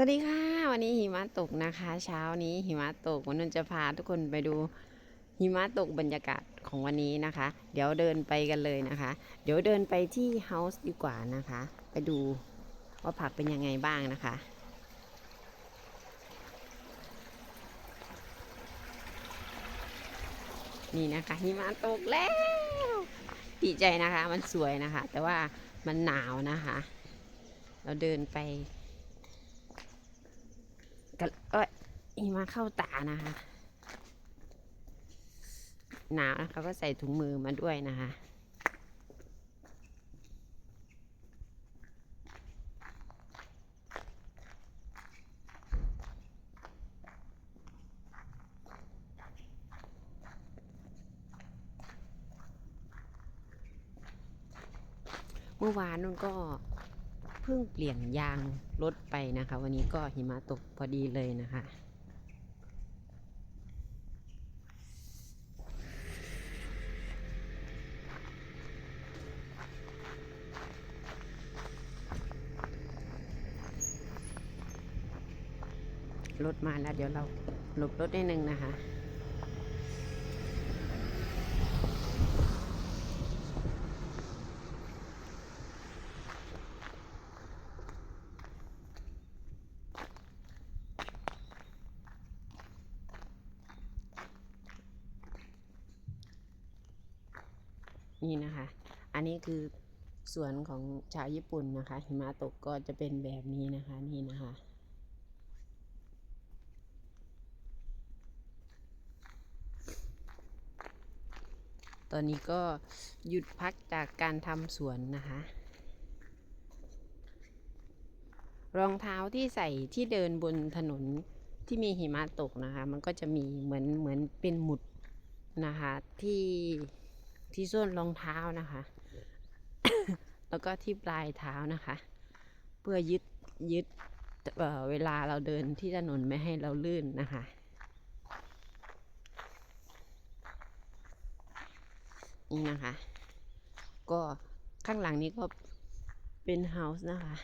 วัสดีค่ะ วันนี้หิมะตกนะคะ เช้านี้หิมะตกวันนนจะพาทุกคนไปดูหิมะตกบรรยากาศของวันนี้นะคะ เดี๋ยวเดินไปกันเลยนะคะ เดี๋ยวเดินไปที่เฮาส์ดีกว่านะคะ ไปดูว่าผักเป็นยังไงบ้างนะคะ นี่นะคะหิมะตกแล้วดีใจนะคะ มันสวยนะคะ แต่ว่ามันหนาวนะคะ เราเดินไป กันเอ้ยหิมะเข้าตานะคะหนาวนะคะก็ใส่ถุงมือมาด้วยนะคะเมื่อวานนุ่นก็ พิ่งเปลี่ยนยางรถไปนะคะ วันนี้ก็หิมะตกพอดีเลยนะคะรถมาแล้วเดี๋ยวเราหลบรถนิดนึงนะคะ นี่นะคะ อันนี้คือสวนของชาวญี่ปุ่นนะคะ หิมะตกก็จะเป็นแบบนี้นะคะ นี่นะคะ ตอนนี้ก็หยุดพักจากการทำสวนนะคะ รองเท้าที่ใส่ที่เดินบนถนนที่มีหิมะตกนะคะ มันก็จะมีเหมือนเหมือนเป็นหมุดนะคะที่ ที่ส้นรองเท้านะคะ แล้วก็ที่ปลายเท้านะคะ เพื่อยึดยึดเเวลาเราเดินที่ถนนไม่ให้เราลื่นนะคะนี่นะคะ ก็ข้างหลังนี้ก็เป็นเฮาส์นะคะ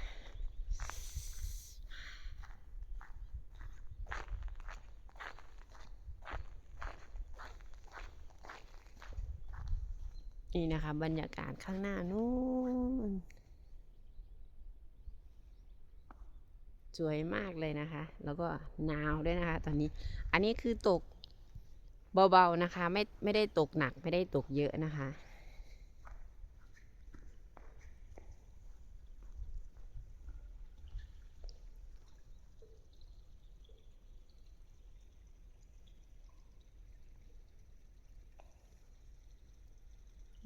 นี่นะคะ บรรยากาศข้างหน้านู้นสวยมากเลยนะคะ แล้วก็หนาวด้วยนะคะ ตอนนี้ อันนี้คือตกเบาๆนะคะ ไม่ไม่ได้ตกหนักไม่ได้ตกเยอะนะคะ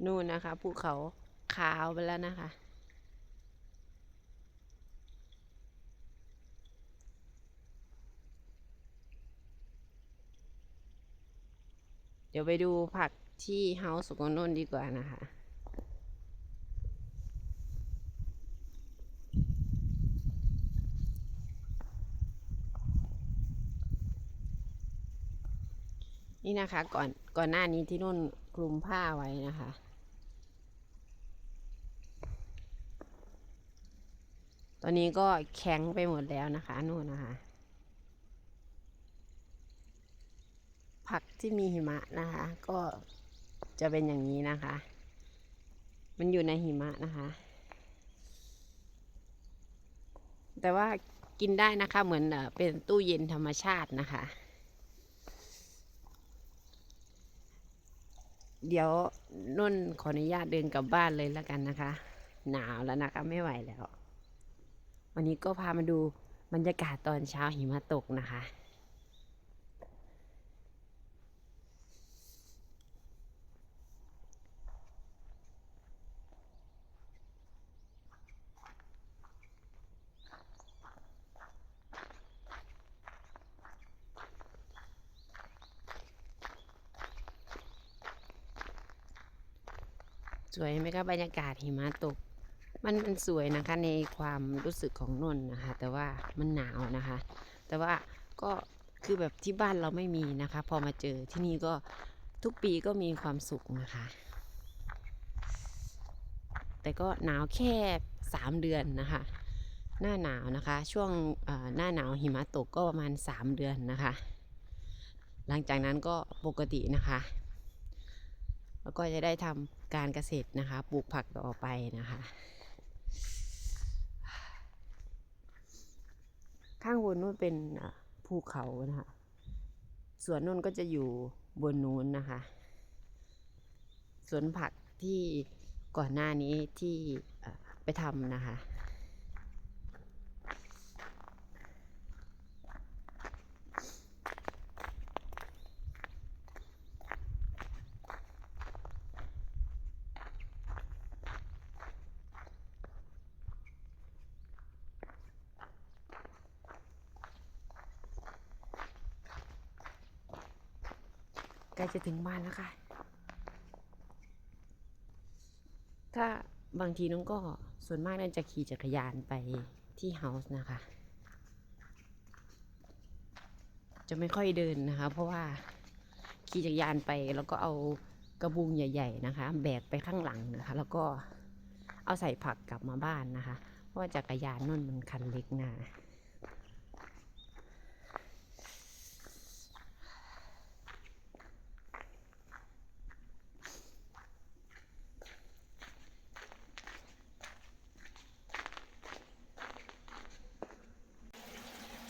นู่นนะคะภูเขาขาวไปแล้วนะคะ เดี๋ยวไปดูผักที่เฮาส์ของนนดีกว่านะคะนี่นะคะก่อนก่อนหน้านี้ที่นุ่นคลุมผ้าไว้นะคะ ตอนนี้ก็แข็งไปหมดแล้วนะคะนู่นนะคะ ผักที่มีหิมะนะคะ ก็จะเป็นอย่างนี้นะคะ มันอยู่ในหิมะนะคะ แต่ว่ากินได้นะคะเหมือนเป็นตู้เย็นธรรมชาตินะคะ เดี๋ยวนุ่นขออนุญาตเดินกลับบ้านเลยแล้วกันนะคะ หนาวแล้วนะคะ ไม่ไหวแล้ว วันนี้ก็พามาดูบรรยากาศตอนเช้าหิมะตกนะคะ สวยไหมคะบรรยากาศหิมะตก มันมันสวยนะคะในความรู้สึกของนนนะคะ แต่ว่ามันหนาวนะคะ แต่ว่าก็คือแบบที่บ้านเราไม่มีนะคะ พอมาเจอที่นี่ก็ทุกปีก็มีความสุขนะคะ แต่ก็หนาวแค่สามเดือนนะคะ หน้าหนาวนะคะ ช่วงหน้าหนาวหิมะตกก็ประมาณ3เดือนนะคะ หลังจากนั้นก็ปกตินะคะ แล้วก็จะได้ทำการเกษตรนะคะ ปลูกผักต่อไปนะคะ ข้างบนนู้นเป็นภูเขานะคะสวนนู้นก็จะอยู่บนนู้นนะคะสวนผักที่ก่อนหน้านี้ที่ไปทำนะคะ ใกล้จะถึงบ้านแล้วค่ะ ถ้าบางทีน้องก็ส่วนมากน่าจะขี่จักรยานไปที่เฮาส์นะคะ จะไม่ค่อยเดินนะคะ เพราะว่าขี่จักรยานไปแล้วก็เอากระบุงใหญ่ ๆนะคะ แบกไปข้างหลังนะคะ แล้วก็เอาใส่ผักกลับมาบ้านนะคะ เพราะว่าจักรยานนั่นมันคันเล็กนะ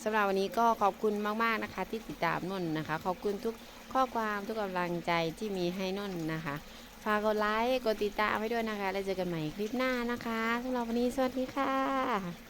ำหรับวันนี้ก็ขอบคุณมาก ๆ นะคะ ที่ติดตามนุ่นนะคะ ขอบคุณทุกข้อความทุกกำลังใจที่มีให้นุ่นนะคะ ฝากกดไลค์กดติดตามไว้ด้วยนะคะ แล้วเจอกันใหม่คลิปหน้านะคะสำหรับวันนี้สวัสดีค่ะ